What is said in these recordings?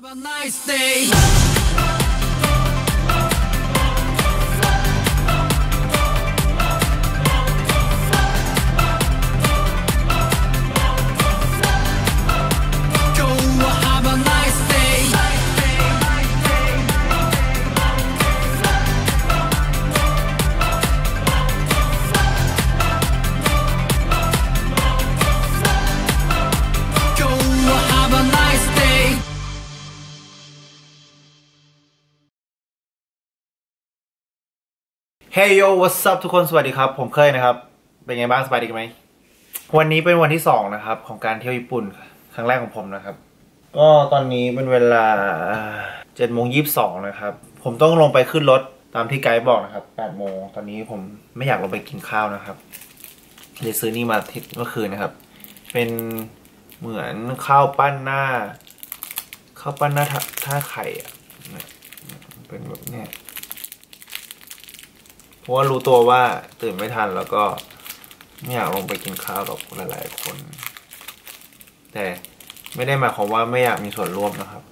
Have a nice day. เฮ้ยโย what's up ทุกคนสวัสดีครับ ผมเคยนะครับ เป็นไงบ้างสบายดีไหมวันนี้เป็นวันที่สองนะครับ ของการเที่ยวญี่ปุ่นครั้งแรกของผมนะครับ ก็ตอนนี้เป็นเวลาเจ็ดโมงยี่สิบสองนะครับ ผมต้องลงไปขึ้นรถตามที่ไกด์บอกนะครับแปดโมงตอนนี้ผมไม่อยากลงไปกินข้าวนะครับเลยซื้อนี่มาที่เมื่อคืนนะครับ เป็นเหมือนข้าวปั้นหน้าข้าวปั้นหน้าท่าไข่อะเป็นแบบเนี้ย ราะว่ารู้ตัวว่าตื่นไม่ทันแล้วก็ไม่อยากลงไปกินข้าวกับหลายๆคน แต่ไม่ได้หมายความว่าไม่อยากมีส่วนร่วมนะครับ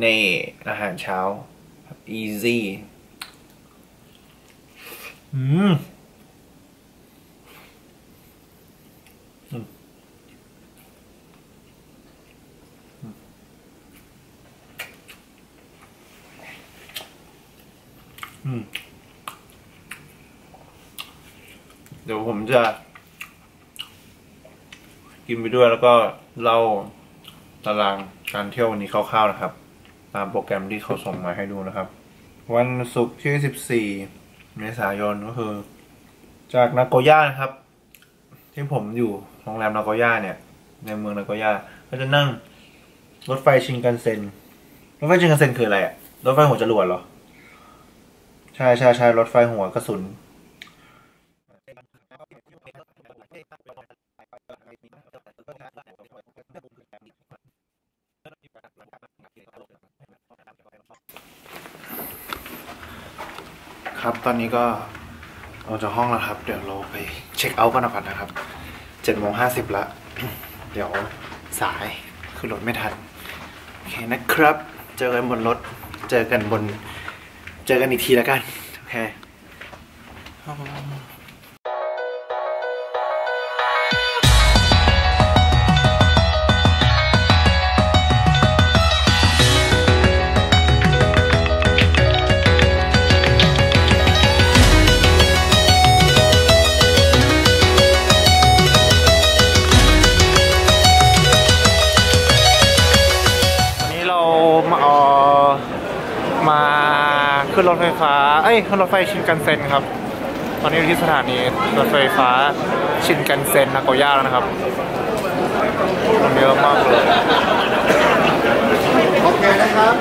ในอาหารเช้า easy อืมอืมอืม เดี๋ยวผมจะ กินไปด้วยแล้วก็เล่าตารางการเที่ยววันนี้คร่าวๆนะครับ ตามโปรแกรมที่เขาส่งมาให้ดูนะครับ วันศุกร์ที่ 14 เมษายนก็คือ จากนาโกย่านะครับ ที่ผมอยู่โรงแรมนาโกย่าเนี่ย ในเมืองนาโกย่าก็จะนั่งรถไฟชินกันเซ็นรถไฟชินกันเซ็นคืออะไรอะรถไฟหัวจรวดเหรอ ใช่ใช่ใช่รถไฟหัวกระสุน ครับตอนนี้ก็ออกจากห้องแล้วครับ เดี๋ยวเราไปเช็คเอาท์กันก่อนนะครับเจ็ดโมงห้าสิบละ เดี๋ยวสายคือรถไม่ทัน โอเคนะครับ เจอกันบนรถ เจอกันบน เจอกันอีกทีแล้วกันโอเควัน ขึ้นรถไฟฟ้า เอ้ยขึ้นรถไฟชินกันเซ็นครับ ตอนนี้อยู่ที่สถานีรถไฟฟ้าชินกันเซ็นนาโกย่าแล้วนะครับคนเยอะมากเลย โอเคนะครับ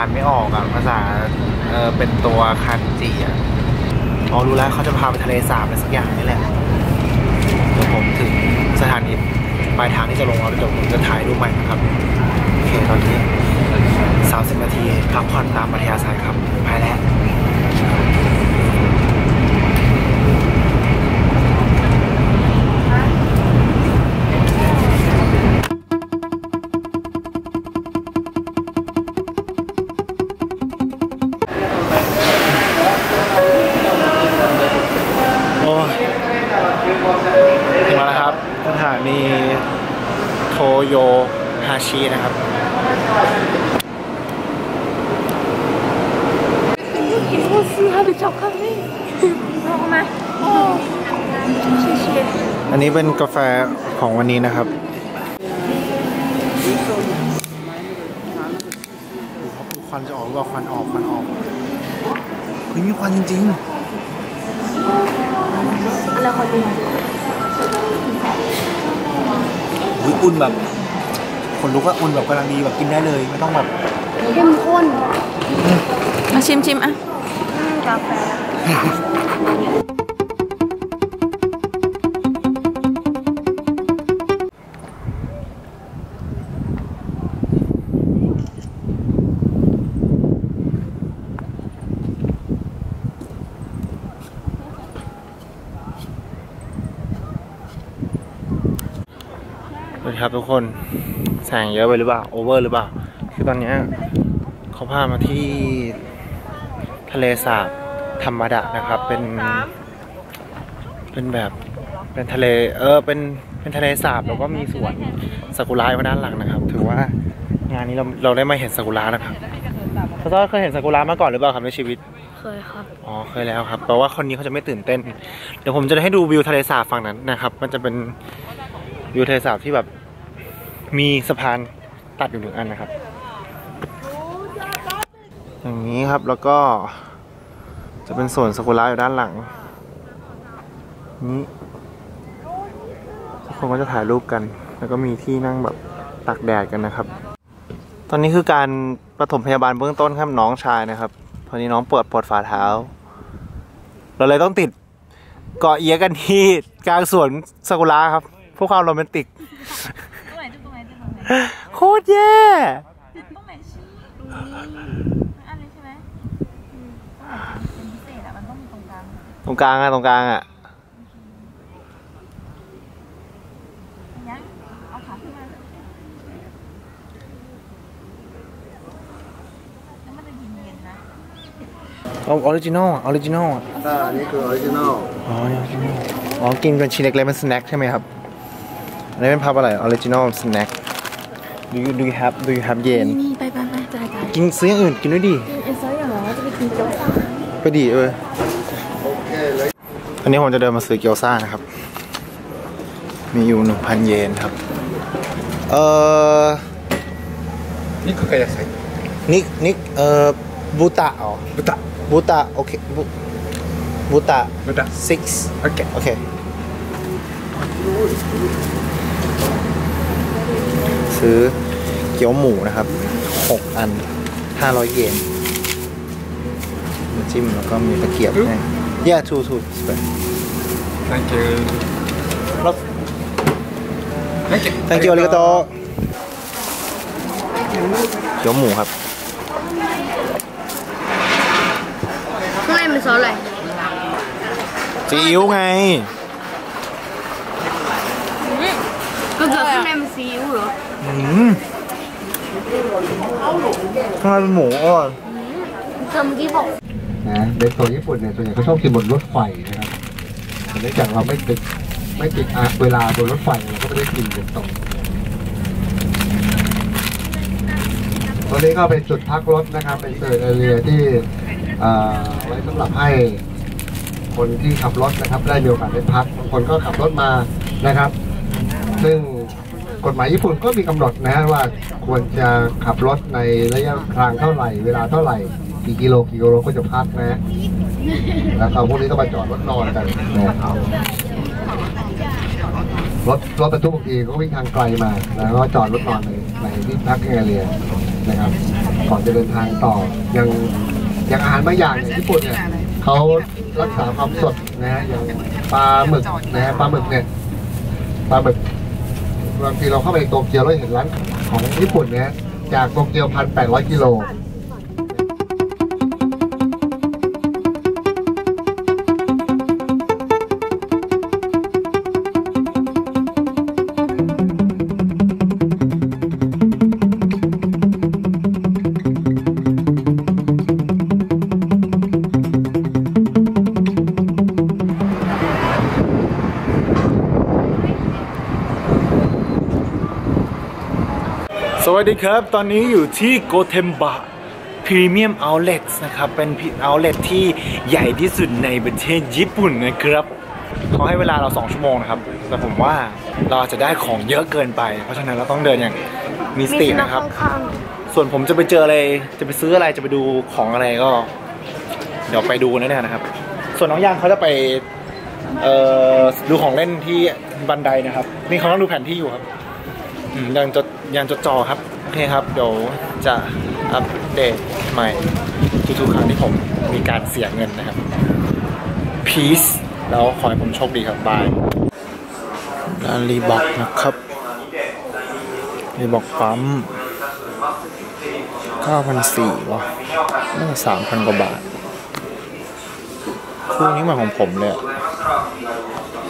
านไม่ออกอะภาษาเออเป็นตัวคันจีอะอ๋อรู้แล้วเขาจะพาไปทะเลสาบอะไรสักอย่างนี่แหละเดี๋ยวผมถึงสถานีปลายทางที่จะลงแล้วเดี๋ยวผมจะถ่ายรูปใหม่นะครับโอเคตอนนี้30นาทีพักผ่อนตามปัทยาสายครับไปแล้ว ชินะครับ habe ich auch Kaffee. Mach mal. Oh. อันนี้เป็นกาแฟของวันนี้นะครับ ควันจะออกหรือเปล่าควันออกควันออกเฮ้ยมีควันจริงแล้วเขาดูๆอุ้ยอุ่นแบบ คนลุกว่าอุ่นแบบกำลังดีแบบกินได้เลยไม่ต้องแบบเข้มข้นมาชิมชิมอะกาแฟสวัสดีครับทุกคน แสงเยอะไปหรือเปล่าโอเวอร์หรือเปล่า คือตอนเนี้ยเขาพามาที่ทะเลสาบธรรมดานะครับ เป็นเป็นแบบเป็นทะเลเออเป็นเป็นทะเลสาบแล้วก็มีสวนซากุระอยู่ด้านหลังนะครับ ถือว่างานนี้เราเราได้มาเห็นซากุระนะครับพระต้อยเคยเห็นซากุระมาก่อนหรือเปล่าครับในชีวิตเคยครับอ๋อเคยแล้วครับแปลว่าคนนี้เขาจะไม่ตื่นเต้น เดี๋ยวผมจะให้ดูวิวทะเลสาบฝั่งนั้นนะครับ มันจะเป็นวิวทะเลสาบที่แบบ มีสะพานตัดอยู่หนึ่งอันนะครับ อย่างนี้ครับแล้วก็จะเป็นสวนซากุระอยู่ด้านหลัง นี้ทุกคนก็จะถ่ายรูปกัน แล้วก็มีที่นั่งแบบตักแดดกันนะครับ ตอนนี้คือการปฐมพยาบาลเบื้องต้นครับน้องชายนะครับพอดีน้องปวดปวดฝ่าเท้า เราเลยต้องติดเกาะเอียกันที่กลางสวนซากุระครับพื่อความโรแมนติก โคตรแย่จุดตรงไหนชี้อันนี้ใช่ไหมอืมตรงไหนเป็นพิเศษอะมันต้องมีตรงกลาง ตรงกลางอะตรงกลางอะยังเอาขาขึ้นมาแล้วมันจะเย็นๆนะเอาออริจินอลออริจินอลอ่าอันนี้คือออริจินอลอ๋อนี่ออริจินอลอ๋อ กินเป็นชิ้นเล็กๆเป็นสแน็คใช่ไหมครับ อันนี้เป็นพับอะไรออริจินอลสแน็ค do you do you have do you have เยนนี่ไปไปไปจ่ายจ่ายกินซื้ออย่างอื่นกินด้วยดิเอ็นไซด์อย่างเหรอจะไปกินเกี๊ยวซ่าไปดิเออโอเคเลยอันนี้ผมจะเดินมาซื้อเกี๊ยวซ่านะครับ มีอยู่หนึ่งพันเยนครับ เอ่อนี่คือไก่ใส่นิกนิกเอ่อบูตะอ๋อบุตะบูตะโอเคบูบูตะบุตะ six โอเคโอเค ซื้อเกี๊ยวหมูนะครับหกอันห้าร้อยเยนน้ำจิ้มแล้วก็มีตะเกียบให้ yeah two two spare thank you ครับ thank you thank you อาริกาโตเกี๊ยวหมูครับข้างในมันซอสอะไรซีอิ๊วไง ก็เกิดข้างในมันซีอิ๊วเหรอ อืม ข้างในเป็นหมูอ่อนเธอเมื่อกี้บอกนะในโซนญี่ปุ่นเนี่ยส่วนใหญ่เขาชอบกินบนรถไฟนะครับเนื่องจากเราไม่ติดไม่ติดอะเวลาบนรถไฟเราก็ไม่ได้กินบนโต๊ะตอนนี้ก็เป็นจุดพักรถนะครับ เป็นเซอร์เรียที่อ่อไว้สำหรับให้คนที่ขับรถนะครับ ได้มีโอกาสได้พักบางคนก็ขับรถมานะครับ ซึ่ง กฎหมายญี่ปุ่นก็มีกำหนดนะฮะว่าควรจะขับรถในระยะทางเท่าไหร่ เวลาเท่าไหร่ กี่กิโลกี่กิโลก็จะพักนะฮะแล้วก็พวกนี้ก็มาจอดรถนอนกันนะครับรถรถบรรทุกบางทีก็วิ่งทางไกลมาแล้วก็จอดรถนอนในในที่พักแอเรียนะครับก่อนจะเดินทางต่อยังอย่างอาหารบางอย่างเนี่ยญี่ปุ่นเนี่ยเขารักษาความสดนะฮะอย่างปลาหมึกนะฮะปลาหมึกเนี่ยปลาหมึก บางทีเราเข้าไปโตเกียวเราเห็นร้านของญี่ปุ่นเนี่ยจากโตเกียวพันแปดร้อยกิโล วัสดีครับ ตอนนี้อยู่ที่โกเทมบะพรีเมียมเอาเล t นะครับ เป็นเอาเล t ที่ใหญ่ที่สุดในประเทศญี่ปุ่นนะครับเขาให้เวลาเรา 2 ชั่วโมงนะครับ แต่ผมว่าเราอาจจะได้ของเยอะเกินไป เพราะฉะนั้นเราต้องเดินอย่างมีสตินะครับ ส่วนผมจะไปเจออะไร จะไปซื้ออะไร จะไปดูของอะไรก็ เดี๋ยวไปดูนะเนี่ยนะครับ ส่วนน้องย่างเขาจะไปเอ่อดูของเล่นที่บันไดนะครับ นี่เขาต้องดูแผนที่อยู่ครับอืม ยังจดยังจดจอครับ โอเคครับ เดี๋ยวจะอัปเดตใหม่ทุกๆครั้งที่ผมมีการเสียเงินนะครับ peace แล้วขอให้ผมโชคดีครับบายร้านรีบอกนะครับรีบอกปั๊ม9,400วะน่าจะ3,000กว่าบาท คู่นี้มือนของผมเลยอะ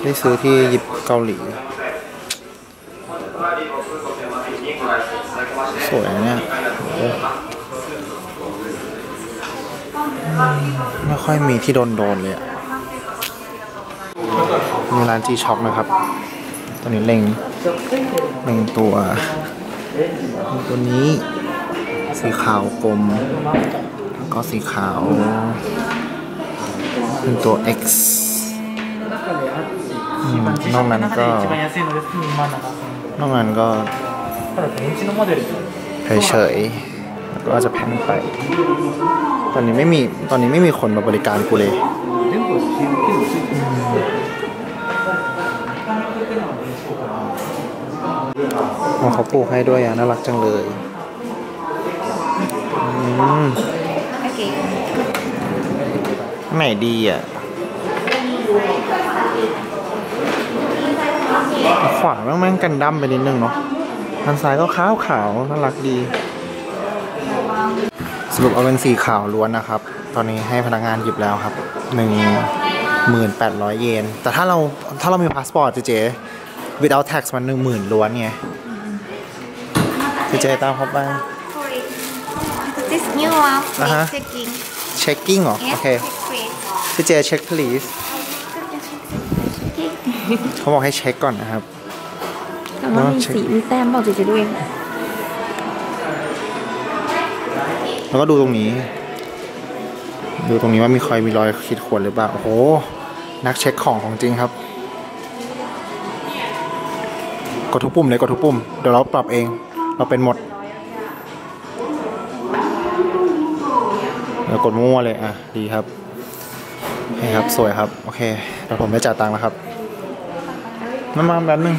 ได้ซื้อที่ยิปเกาหลี สวยนะเนี่ยไม่ค่อยมีที่โดนโดนเลยอะมีร้านจีช็อปนะครับ ตอนนี้เล็งเล็งตัวตัวนี้ สีขาวกลม แล้วก็สีขาวเป็นตัว X นอกนั้นก็นอกนั้นก็ เฉยๆแล้วก็จะแพงไป ตอนนี้ไม่มีตอนนี้ไม่มีคนมาบริการกูเลยอ๋อเขาปลูกให้ด้วยอะน่ารักจังเลยอืมไหนดีอะ ขวาแม่งแม่งกันดั้มไปนิดนึงเนาะ ทางซ้ายก็ขาวขาวๆน่ารักดี สรุปเอาเป็นสีขาวล้วนนะครับ ตอนนี้ให้พนักงานหยิบแล้วครับหนึ่งหมื่นแปดร้อยเยน แต่ถ้าเราถ้าเรามีพาสปอร์ตเจ๊ without tax มันหนึ่งหมื่นล้วนไงเจ๊ตามเขาไป This new one Uh-huh. please checking checking เหรอ โอ yes เค please เจ๊เช็ค please เขาบอกให้เช็คก่อนนะครับ แต่ว่ามีสีมีแต้มบอกจะจะดูเองแล้วก็ดูตรงนี้ ดูตรงนี้ว่ามีใครมีรอยขีดข่วนหรือเปล่า โอ้โห นักเช็คของของจริงครับ กดทุกปุ่มเลยกดทุกปุ่ม เดี๋ยวเราปรับเอง เราเป็นหมดเดี๋ยวกดมั่วๆเลย อะ ดีครับโอเคครับ สวยครับ โอเคเดี๋ยวผมไปจ่ายตังค์แล้วครับมามาแบบนึง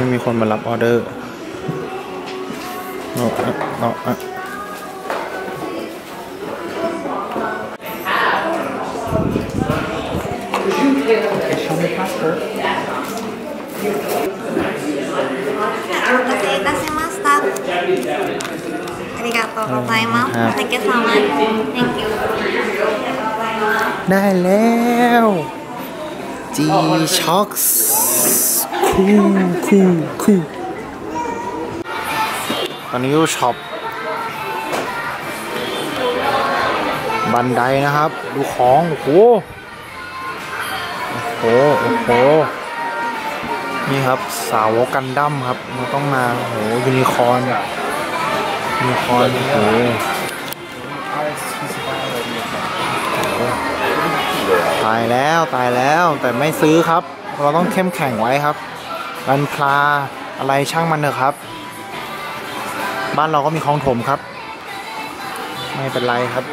ไม่มีคนมารับออเดอร์เนาะเนาะอ่ะ お待たせいたしましたありがとうございますはい Thank you so much Thank you ได้แล้ว G Shox คูคูคูตอนนี้อยู่ช็อปบันไดนะครับ ดูของ โอ้โหโอ้โหโอ้โหนี่ครับสาวกันดั้มครับเราต้องมาโอ้โหยูนิคอร์นยูนิคอร์นโอ้โหตายแล้วตายแล้วแต่ไม่ซื้อครับ เราต้องเข้มแข็งไว้ครับ รันพลาอะไรช่างมันเถอะครับ บ้านเราก็มีคลองถมครับ ไม่เป็นไรครับ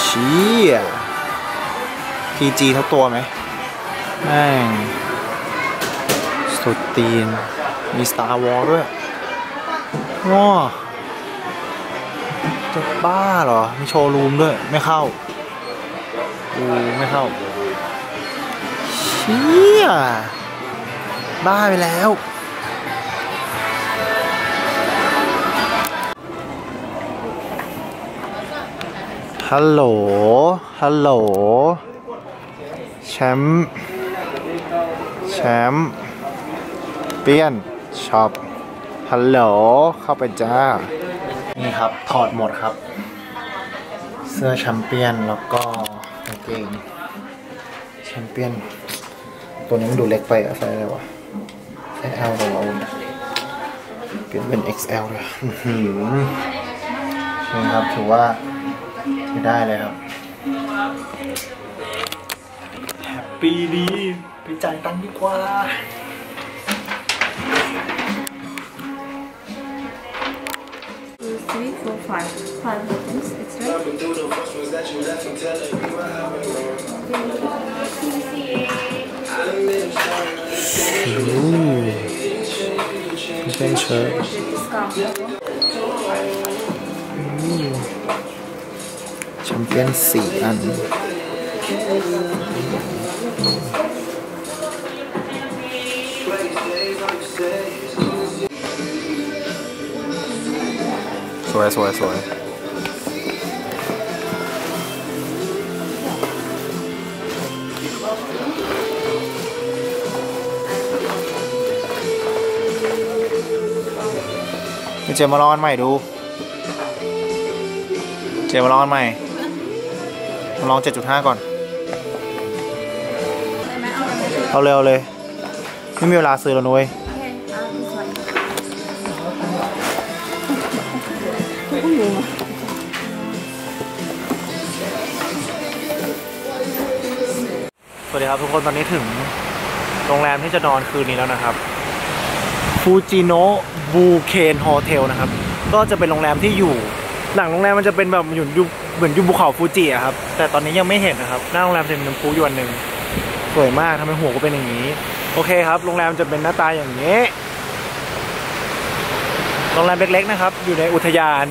เชี้พีจีทั้งตัวไหมแม่งสุดตีน มี Star Wars ด้วยว้าจะบ้าเหรอ มีโชว์รูมด้วย ไม่เข้าอูไม่เข้าเชี่ย บ้าไปแล้ว ฮัลโหล ฮัลโหล แชมป์ แชมป์ เปี้ยน ช็อป ฮัลโหล เข้าไปจ้า นี่ครับ ถอดหมดครับ เสื้อแชมเปี้ยนแล้วก็กางเกงแชมเปี้ยน ตัวนี้มันดูเล็กไปอะใส่อะไรวะ ใส่ L หรือว่าเปลี่ยนเป็น XL เลยอื้อหือนี่ครับถือว่าใช้ได้เลยครับแฮปปี้ดีไปจ่ายตังค์ดีกว่า two three four five five buttons extra เป็นเชิ้ต discount แชมเปี้ยนสี่อัน สวยสวยสวย เจมมาลองอันใหม่ดู เจมมาลองอันใหม่มาลอง 7.5 ก่อน เอาเร็วเลย ไม่มีเวลาซื้อแล้วนุ้ยสวัสดีครับทุกคนตอนนี้ถึงโรงแรมที่จะนอนคืนนี้แล้วนะครับ ฟูจิโนะบูเคนโฮเทลนะครับ ก็จะเป็นโรงแรมที่อยู่ หลังโรงแรมมันจะเป็นแบบอยู่อยู่เหมือนอยู่ภูเขาฟูจิอะครับ แต่ตอนนี้ยังไม่เห็นนะครับ หน้าโรงแรมจะมีน้ำพุอยู่อันหนึ่งสวยมากทำไมหัวก็เป็นอย่างนี้ โอเคครับ โรงแรมจะเป็นหน้าตาอย่างนี้ โรงแรมเล็กๆนะครับ อยู่ในอุทยาน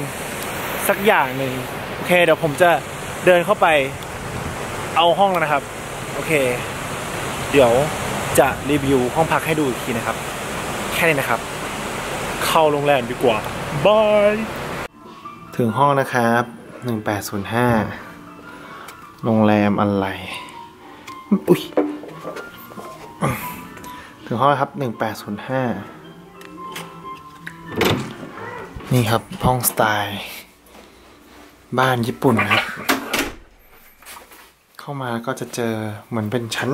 สักอย่างหนึ่งโอเค เดี๋ยวผมจะเดินเข้าไปเอาห้องแล้วนะครับ โอเค เดี๋ยวจะรีวิวห้องพักให้ดูอีกทีนะครับ แค่นี้นะครับ เข้าโรงแรมดีกว่าบายถึงห้องนะครับ 1805 โรงแรมอะไรอุ้ยถึงห้องแล้วครับ 1805 นี่ครับ ห้องสไตล์ บ้านญี่ปุ่นนะครับ เข้ามาก็จะเจอเหมือนเป็นชั้น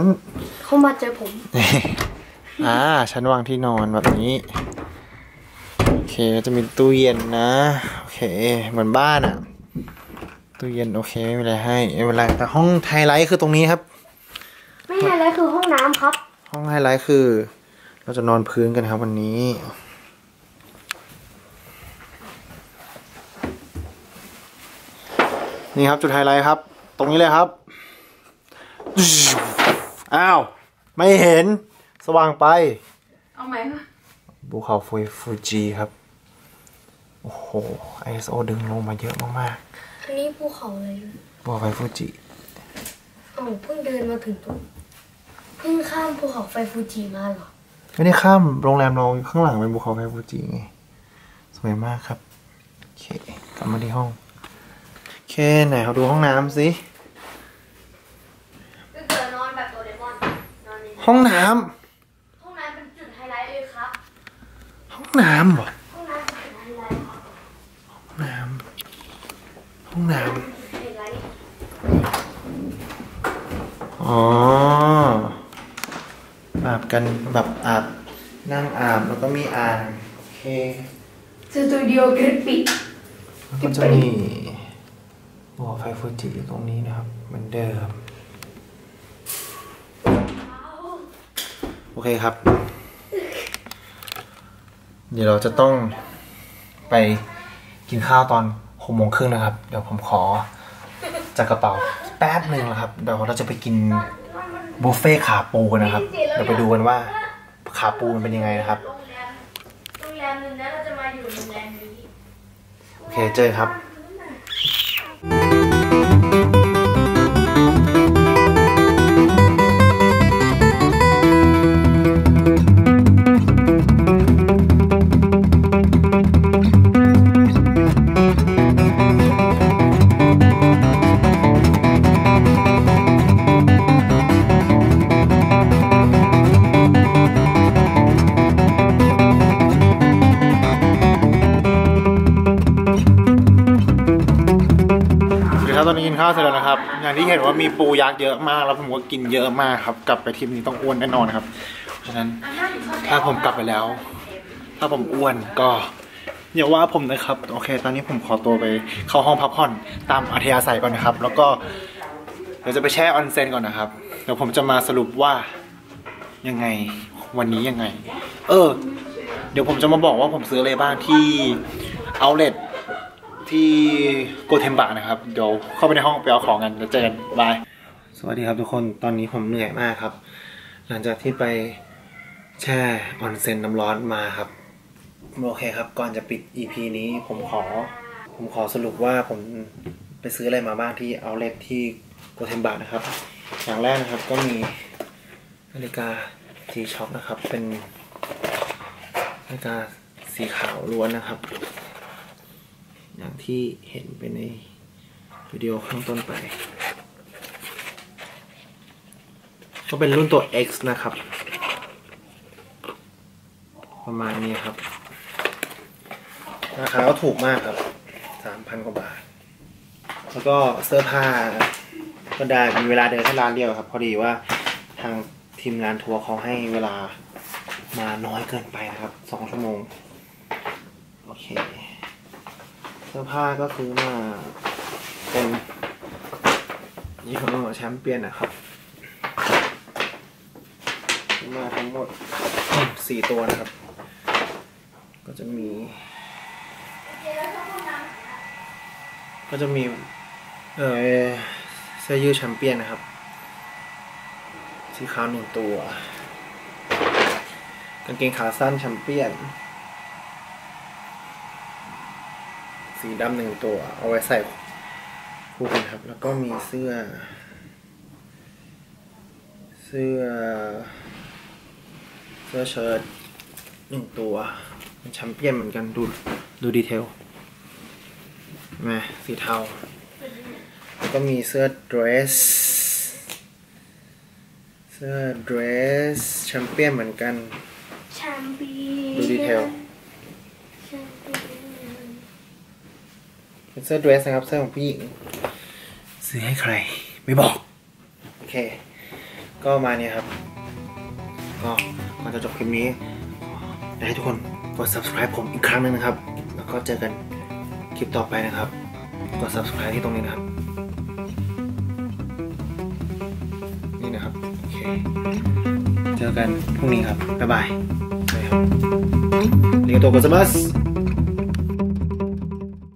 เขามาเจอผม อ่าชั้นวางที่นอนแบบนี้โอเคก็จะมีตู้เย็นนะโอเคเหมือนบ้านอะตู้เย็นโอเคไม่มีอะไรให้ไม่เป็นไรแต่ห้องไฮไลท์คือตรงนี้ครับ ไม่ใช่แล้วคือห้องน้ำครับ ห้องไฮไลท์คือ เราจะนอนพื้นกันครับวันนี้นี่ครับจุดไฮไลท์ครับ ตรงนี้เลยครับ อ้าว ไม่เห็น สว่างไป เอาไหมคะภูเขาฟูฟูจิครับ โอ้โห ISO ดึงลงมาเยอะมากอันนี้ภูเขาเลยๆภูเขาไฟฟูจิ เอ้าเพิ่งเดินมาถึงตรงเพิ่งข้ามภูเขาไฟฟูจิมาเหรอ ไม่ได้ข้ามโรงแรมเราข้างหลังเป็นภูเขาไฟฟูจิไง สวยมากครับ โอเค กลับมาที่ห้อง โอเค ไหนเขาดูห้องน้ำสิ ก็เกิดนอนแบบโดเรมอนนอนในห้องน้ห้องน้ำเป็นจุดไฮไลท์เลยครับำห้อง น้ำเหรอห้องน้ำเป็นจุดไฮไลท์ครับห้องน้ำห้องน้ไฮไลท์ำอ๋ออาบกันแบบอาบนั่งอาบแล้วก็มีอ่าง โอเคสตูดิโอกริปปิแล้วก็จะมีบัวไฟฟูจิอยู่ตรงนี้นะครับ เหมือนเดิม โอเคครับ เดี๋ยวเราจะต้องไปกินข้าวตอนหกโมงครึ่งนะครับ เดี๋ยวผมขอจากกระเป๋าแป๊บหนึ่งนะครับ เดี๋ยวเราจะไปกินบุฟเฟ่ต์ขาปูกันนะครับ เดี๋ยวไปดูกันว่าขาปูมันเป็นยังไงนะครับโรงแรมโรงแรมหนึงนะเราจะมาอยู่โรงแรมนี้โอเคเจอครับ อย่างที่เห็นว่ามีปูยักษ์เยอะมาก แล้วผมก็กินเยอะมากครับ กลับไปทริปนี้ต้องอ้วนแน่นอนครับ เพราะฉะนั้นถ้าผมกลับไปแล้ว ถ้าผมอ้วนก็อย่าว่าผมนะครับ โอเค ตอนนี้ผมขอตัวไปเข้าห้องพักผ่อนตามอัธยาศัยก่อนนะครับ แล้วก็เดี๋ยวจะไปแช่ออนเซ็นก่อนนะครับ เดี๋ยวผมจะมาสรุปว่ายังไงวันนี้ยังไง เออ เดี๋ยวผมจะมาบอกว่าผมซื้ออะไรบ้างที่เอาเล t ที่โกเทมบะนะครับ เดี๋ยวเข้าไปในห้องไปเอาของกันแล้วเจอกันบาย สวัสดีครับทุกคนตอนนี้ผมเหนื่อยมากครับ หลังจากที่ไปแช่ออนเซ็นน้ำร้อนมาครับ โอเคครับ ก่อนจะปิด EP นี้ผมขอ ผมขอสรุปว่าผมไปซื้ออะไรมาบ้างที่เอาเล t ที่โกเทมบะนะครับ อย่างแรกนะครับก็มีนาฬิกา G-Shock นะครับ เป็นนาฬิกาสีขาวล้วนนะครับ อย่างที่เห็นไปในวิดีโอข้างต้นไป ก็เป็นรุ่นตัว X นะครับ ประมาณนี้ครับ ราคาก็ถูกมากครับสามพันกว่าบาท แล้วก็เสื้อผ้าก็ได้มีเวลาเดินแค่ร้านเดียวครับ พอดีว่าทางทีมงานทัวร์เขาให้เวลามาน้อยเกินไปนะครับสองชั่วโมง โอเค เสื้อผ้าก็คือมาเป็นยี่ห้อแชมเปี้ยนนะครับซื้อมาทั้งหมดสี่ตัวนะครับ ก็จะมี ก็จะมี เออเสื้อยืดแชมเปี้ยนนะครับ สีขาวหนึ่งตัว กางเกงขาสั้นแชมเปี้ยน สีดำหนึ่งตัว เอาไว้ใส่คู่กันครับ แล้วก็มีเสื้อ เสื้อ เสื้อเชิ้ตหนึ่งตัวเป็นแชมเปี้ยนเหมือนกันดูดูดีเทลเห็นไหมสีเทา แล้วก็มีเสื้อเดรส เสื้อเดรสแชมเปี้ยนเหมือนกัน แชมเปี้ยนดูดีเทล แชมเปี้ยน เป็นเสื้อเดรสนะครับ เสื้อของผู้หญิงซื้อให้ใคร ไม่บอก โอเค ก็มาเนี่ยครับ ก็ก่อนจะจบคลิปนี้อยากให้ทุกคนกด subscribe ผมอีกครั้งหนึ่งนะครับ แล้วก็เจอกันคลิปต่อไปนะครับ กด subscribe ที่ตรงนี้นะครับ นี่นะครับ โอเค เจอกันพรุ่งนี้ครับ บ๊ายบายเรียกตัวกดสมัส